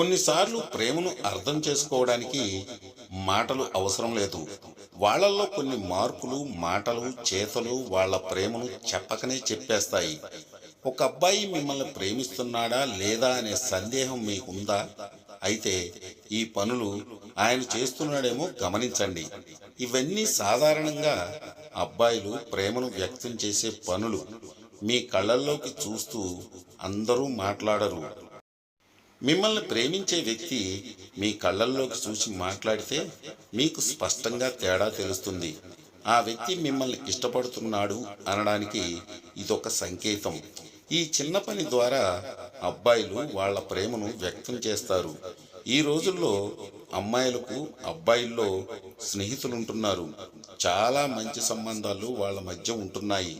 కొన్నిసార్లు ప్రేమను అర్థం చేసుకోవడానికి మాటలు అవసరం లేదు. వాళ్ళల్లో కొన్ని మార్పులు మాటలు చేతలు వాళ్ళ ప్రేమను చెప్పకనే చెప్పేస్తాయి. ఒక అబ్బాయి మిమ్మల్ని ప్రేమిస్తున్నాడా లేదా అనే సందేహం మీకుందా? అయితే ఈ పనులు ఆయన చేస్తున్నాడేమో గమనించండి. ఇవన్నీ సాధారణంగా అబ్బాయిలు ప్రేమను వ్యక్తం చేసే పనులు. మీ కళ్ళల్లోకి చూస్తూ అందరూ మాట్లాడరు. మిమ్మల్ని ప్రేమించే వ్యక్తి మీ కళ్ళల్లోకి చూసి మాట్లాడితే మీకు స్పష్టంగా తేడా తెలుస్తుంది. ఆ వ్యక్తి మిమ్మల్ని ఇష్టపడుతున్నాడు అనడానికి ఇదొక సంకేతం. ఈ చిన్న పని ద్వారా అబ్బాయిలు వాళ్ళ ప్రేమను వ్యక్తం చేస్తారు. ఈ రోజుల్లో అమ్మాయిలకు అబ్బాయిల్లో స్నేహితులుంటున్నారు. చాలా మంచి సంబంధాలు వాళ్ళ మధ్య ఉంటున్నాయి.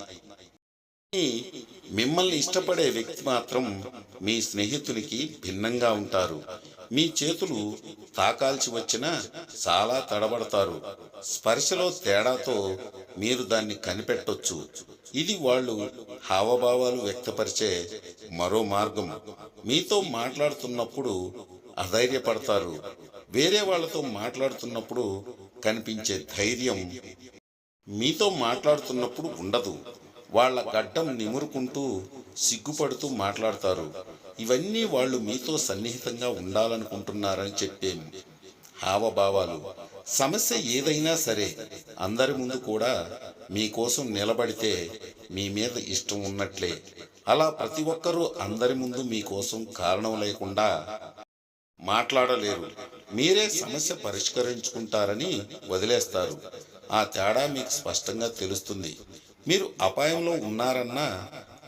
మిమ్మల్ని ఇష్టపడే వ్యక్తి మాత్రం మీ స్నేహితునికి భిన్నంగా ఉంటారు. మీ చేతులు తాకాల్సి వచ్చినా చాలా తడబడతారు. స్పర్శలో తేడాతో మీరు దాన్ని కనిపెట్టొచ్చు. ఇది వాళ్ళు హావభావాలు వ్యక్తపరిచే మరో మార్గం. మీతో మాట్లాడుతున్నప్పుడు అధైర్యపడతారు. వేరే వాళ్ళతో మాట్లాడుతున్నప్పుడు కనిపించే ధైర్యం మీతో మాట్లాడుతున్నప్పుడు ఉండదు. వాళ్ళ గడ్డం నిమురుకుంటూ సిగ్గుపడుతూ మాట్లాడతారు. ఇవన్నీ వాళ్ళు మీతో సన్నిహితంగా ఉండాలనుకుంటున్నారని చెప్పే హావభావాలు. సమస్య ఏదైనా సరే అందరి ముందు కూడా మీకోసం నిలబడితే మీ మీద ఇష్టం ఉన్నట్లే. అలా ప్రతి ఒక్కరూ అందరి ముందు మీకోసం కారణం లేకుండా మాట్లాడలేరు. మీరే సమస్య పరిష్కరించుకుంటారని వదిలేస్తారు. ఆ తేడా మీకు స్పష్టంగా తెలుస్తుంది. మీరు అపాయంలో ఉన్నారన్నా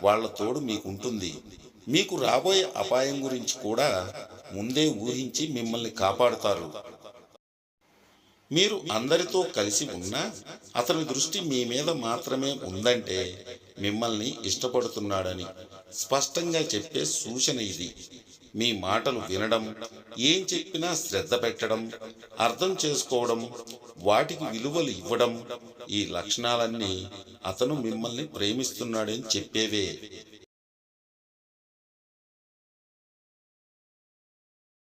వాళ్ళ తోడు మీకు ఉంటుంది మీకు రాబోయే అపాయం గురించి కూడా ముందే ఊహించి మిమ్మల్ని కాపాడుతారు. మీరు అందరితో కలిసి ఉన్నా అతని దృష్టి మీ మీద మాత్రమే ఉందంటే మిమ్మల్ని ఇష్టపడుతున్నాడని స్పష్టంగా చెప్పే సూచన ఇది. మీ మాటలు వినడం ఏం చెప్పినా శ్రద్ధ పెట్టడం అర్థం చేసుకోవడం వాటికి విలువలు ఇవ్వడం ఈ లక్షణాలన్నీ అతను మిమ్మల్ని ప్రేమిస్తున్నాడని చెప్పేవే.